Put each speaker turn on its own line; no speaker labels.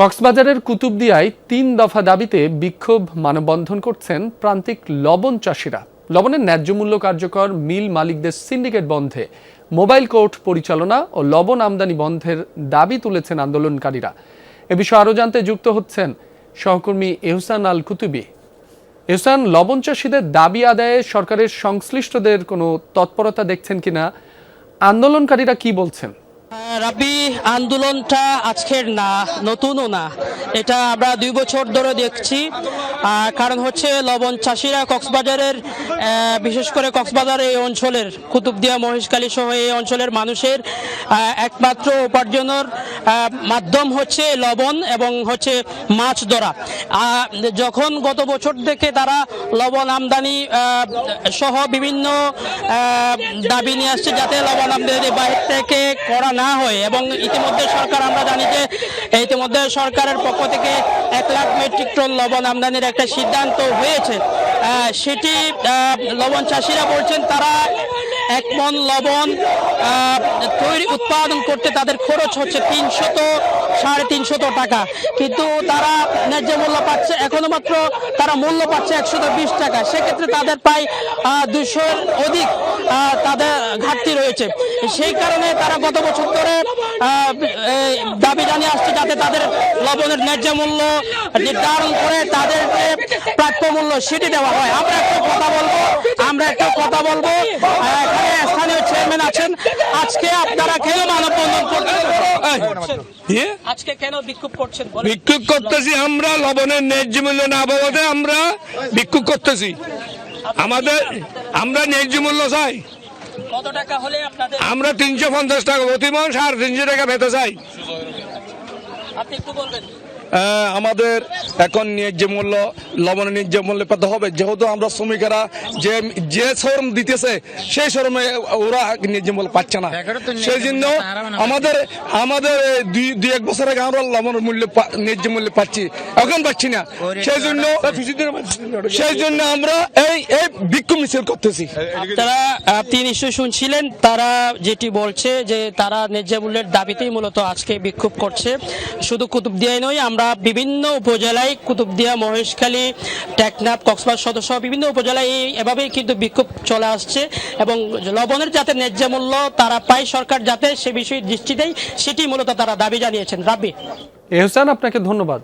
কক্সবাজারের কুতুবদিয়ায় তিন দফা দাবিতে বিক্ষোভ মানববন্ধন করছেন প্রান্তিক লবণ চাষিরা। লবণের ন্যায্য মূল্য কার্যকর মিল মালিকদের সিন্ডিকেট বন্ধে। মোবাইল কোর্ট পরিচালনা ও লবণ আমদানি বন্ধের দাবি তুলেছেন আন্দোলনকারীরা। এ বিষয়ে আরও জানতে যুক্ত হচ্ছেন সহকর্মী এহসান আল কুতুবি। এহসান, লবণ চাষিদের দাবি আদায়ে সরকারের সংশ্লিষ্টদের কোনো তৎপরতা দেখছেন কিনা? আন্দোলনকারীরা কি বলছেন?
রাব্বি, আন্দোলনটা আজকের না, নতুনও না। এটা আমরা দুই বছর ধরে দেখছি। কারণ হচ্ছে লবণ চাষিরা কক্সবাজারের বিশেষ করে কক্সবাজার এই অঞ্চলের, কুতুবদিয়া, মহেশখালী সহ এই অঞ্চলের মানুষের একমাত্র উপার্জনের মাধ্যম হচ্ছে লবণ এবং হচ্ছে মাছ ধরা। যখন গত বছর থেকে তারা লবণ আমদানি সহ বিভিন্ন দাবি নিয়ে আসছে যাতে লবণ আমদানি বাইরে থেকে করা না হয় এবং ইতিমধ্যে সরকার, আমরা জানি যে ইতিমধ্যে সরকারের পক্ষ থেকে এক লাখ মেট্রিক টন লবণ আমদানির একটা সিদ্ধান্ত হয়েছে। সেটি লবণ চাষিরা বলছেন, তারা এক মন লবণ তৈরি উৎপাদন করতে তাদের খরচ হচ্ছে তিনশত, সাড়ে তিনশত টাকা। কিন্তু তারা ন্যায্য মূল্য পাচ্ছে, এখনও মাত্র তারা মূল্য পাচ্ছে একশত বিশ টাকা। সেক্ষেত্রে তাদের প্রায় দুশোর অধিক তাদের ঘাটতি রয়েছে। সেই কারণে তারা গত বছর ধরে দাবি জানিয়ে আসছে যাতে তাদের লবণের ন্যায্য মূল্য নির্ধারণ করে তাদের যে প্রাপ্য মূল্য সেটি দেওয়া হয়। আমরা একটা কথা বলব, আমরা একটা কথা বলব আজকে আপনারা কেন মানববন্ধন করছেন? আজকে কেন বিক্ষোভ করছেন
বিক্ষোভ করতেছি আমরা লবণের ন্যায্য মূল্য না বাবদে আমরা বিক্ষোভ করতেছি। আমাদের আমরা ন্যায্য মূল্য চাই।
কত টাকা হলে আপনাদের
আমরা তিনশো পঞ্চাশ টাকা প্রতিমন সাড়ে তিনশো টাকা ভেতে চাই।
আপনি একটু বলবেন।
আমাদের এখন ন্যায্য মূল্য লবণের ন্যায্য মূল্য পেতে হবে। যেহেতু আমরা শ্রমিকেরা যে যে শ্রম দিতেছে সেই শ্রমে ওরা ন্যায্য মূল্য পাচ্ছে না। সেই জন্য আমাদের আমাদের এই দুই দুই এক বছর আগে আমরা লবণের মূল্য ন্যায্য মূল্য পাচ্ছি। এখন পাচ্ছি না। সেই জন্য সেই জন্য আমরা এই এই বিক্ষোভ মিছিল করতেছি।
তারা আপনি নিশ্চয়ই শুনছিলেন তারা যেটি বলছে যে তারা ন্যায্য মূল্যের দাবিতেই মূলত আজকে বিক্ষোভ করছে। শুধু কুতুবদিয়ায় নয় আমরা বিভিন্ন উপজেলায় কুতুবদিয়া, মহেশখালী, টেকনাফ, কক্সবাজার সদস্য বিভিন্ন উপজেলায় এভাবেই কিন্তু বিক্ষোভ চলে আসছে এবং লবণের যাতে ন্যায্য মূল্য তারা পায় সরকার যাতে সে বিষয়ে দৃষ্টি দেয় সেটি মূলত তারা দাবি জানিয়েছেন। রাব্বি।
এহসান, আপনাকে ধন্যবাদ।